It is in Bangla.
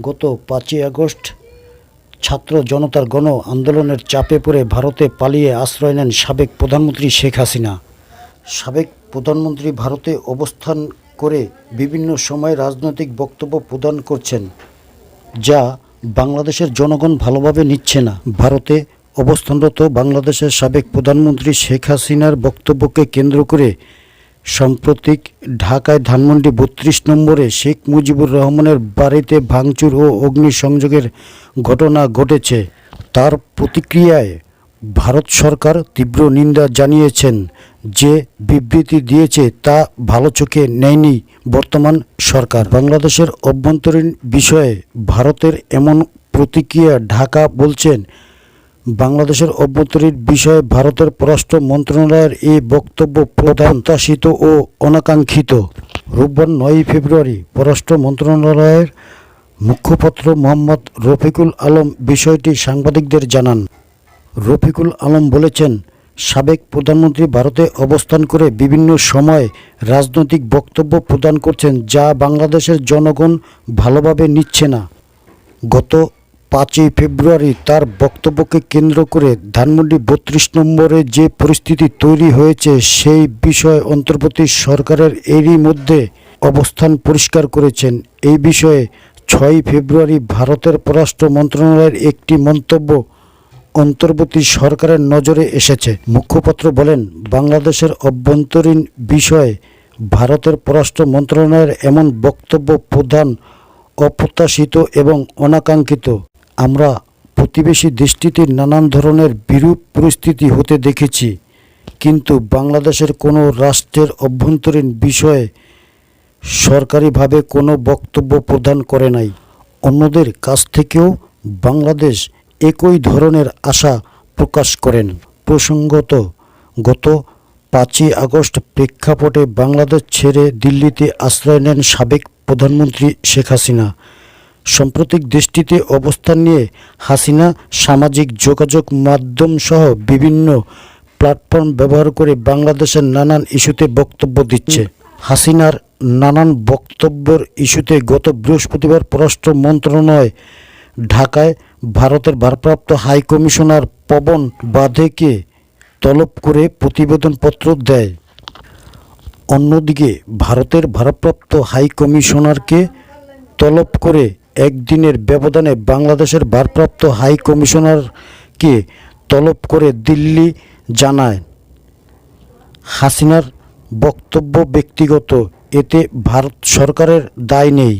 গত পাঁচই আগস্ট ছাত্র জনতার গণ আন্দোলনের চাপে পড়ে ভারতে পালিয়ে আশ্রয় নেন সাবেক প্রধানমন্ত্রী শেখ হাসিনা। সাবেক প্রধানমন্ত্রী ভারতে অবস্থান করে বিভিন্ন সময় রাজনৈতিক বক্তব্য প্রদান করছেন, যা বাংলাদেশের জনগণ ভালোভাবে নিচ্ছে না। ভারতে অবস্থানরত বাংলাদেশের সাবেক প্রধানমন্ত্রী শেখ হাসিনার বক্তব্যকে কেন্দ্র করে সাম্প্রতিক ঢাকায় ধানমন্ডি বত্রিশ নম্বরে শেখ মুজিবুর রহমানের বাড়িতে ভাঙচুর ও অগ্নিসংযোগের ঘটনা ঘটেছে। তার প্রতিক্রিয়ায় ভারত সরকার তীব্র নিন্দা জানিয়েছেন। যে বিবৃতি দিয়েছে তা ভালো চোখে নেয়নি বর্তমান সরকার। বাংলাদেশের অভ্যন্তরীণ বিষয়ে ভারতের এমন প্রতিক্রিয়া ঢাকা বলছেন বাংলাদেশের অভ্যন্তরীণ বিষয়ে ভারতের পররাষ্ট্র মন্ত্রণালয়ের এই বক্তব্য প্রত্যাশিত ও অনাকাঙ্ক্ষিত। রোববার নয়ই ফেব্রুয়ারি পররাষ্ট্র মন্ত্রণালয়ের মুখপাত্র মোহাম্মদ রফিকুল আলম বিষয়টি সাংবাদিকদের জানান। রফিকুল আলম বলেছেন, সাবেক প্রধানমন্ত্রী ভারতে অবস্থান করে বিভিন্ন সময় রাজনৈতিক বক্তব্য প্রদান করছেন যা বাংলাদেশের জনগণ ভালোভাবে নিচ্ছে না। গত পাঁচই ফেব্রুয়ারি তার বক্তব্যকে কেন্দ্র করে ধানমন্ডি বত্রিশ নম্বরে যে পরিস্থিতি তৈরি হয়েছে, সেই বিষয়ে অন্তর্বর্তী সরকারের এরই মধ্যে অবস্থান পরিষ্কার করেছেন। এই বিষয়ে ছয়ই ফেব্রুয়ারি ভারতের পররাষ্ট্র মন্ত্রণালয়ের একটি মন্তব্য অন্তর্বর্তী সরকারের নজরে এসেছে। মুখপাত্র বলেন, বাংলাদেশের অভ্যন্তরীণ বিষয়ে ভারতের পররাষ্ট্র মন্ত্রণালয়ের এমন বক্তব্য প্রধান, অপ্রত্যাশিত এবং অনাকাঙ্ক্ষিত। আমরা প্রতিবেশী দেশটিতে নানান ধরনের বিরূপ পরিস্থিতি হতে দেখেছি, কিন্তু বাংলাদেশের কোনো রাষ্ট্রের অভ্যন্তরীণ বিষয়ে সরকারিভাবে কোনো বক্তব্য প্রদান করে নাই। অন্যদের কাছ থেকেও বাংলাদেশ একই ধরনের আশা প্রকাশ করেন। প্রসঙ্গত, গত পাঁচই আগস্ট প্রেক্ষাপটে বাংলাদেশ ছেড়ে দিল্লিতে আশ্রয় নেন সাবেক প্রধানমন্ত্রী শেখ হাসিনা। সাম্প্রতিক দেশটিতে অবস্থান নিয়ে হাসিনা সামাজিক যোগাযোগ মাধ্যম সহ বিভিন্ন প্ল্যাটফর্ম ব্যবহার করে বাংলাদেশের নানান ইস্যুতে বক্তব্য দিচ্ছে। হাসিনার নানান বক্তব্যের ইস্যুতে গত বৃহস্পতিবার পররাষ্ট্র মন্ত্রণালয় ঢাকায় ভারতের ভারপ্রাপ্ত হাই কমিশনার পবন বাধেকে তলব করে প্রতিবেদনপত্র দেয়। অন্যদিকে ভারতের ভারপ্রাপ্ত হাই কমিশনারকে তলব করে একদিনের ব্যবধানে বাংলাদেশের ভারপ্রাপ্ত হাই কমিশনারকে তলব করে দিল্লি জানায়। হাসিনার বক্তব্য ব্যক্তিগত, এতে ভারত সরকারের দায় নেই।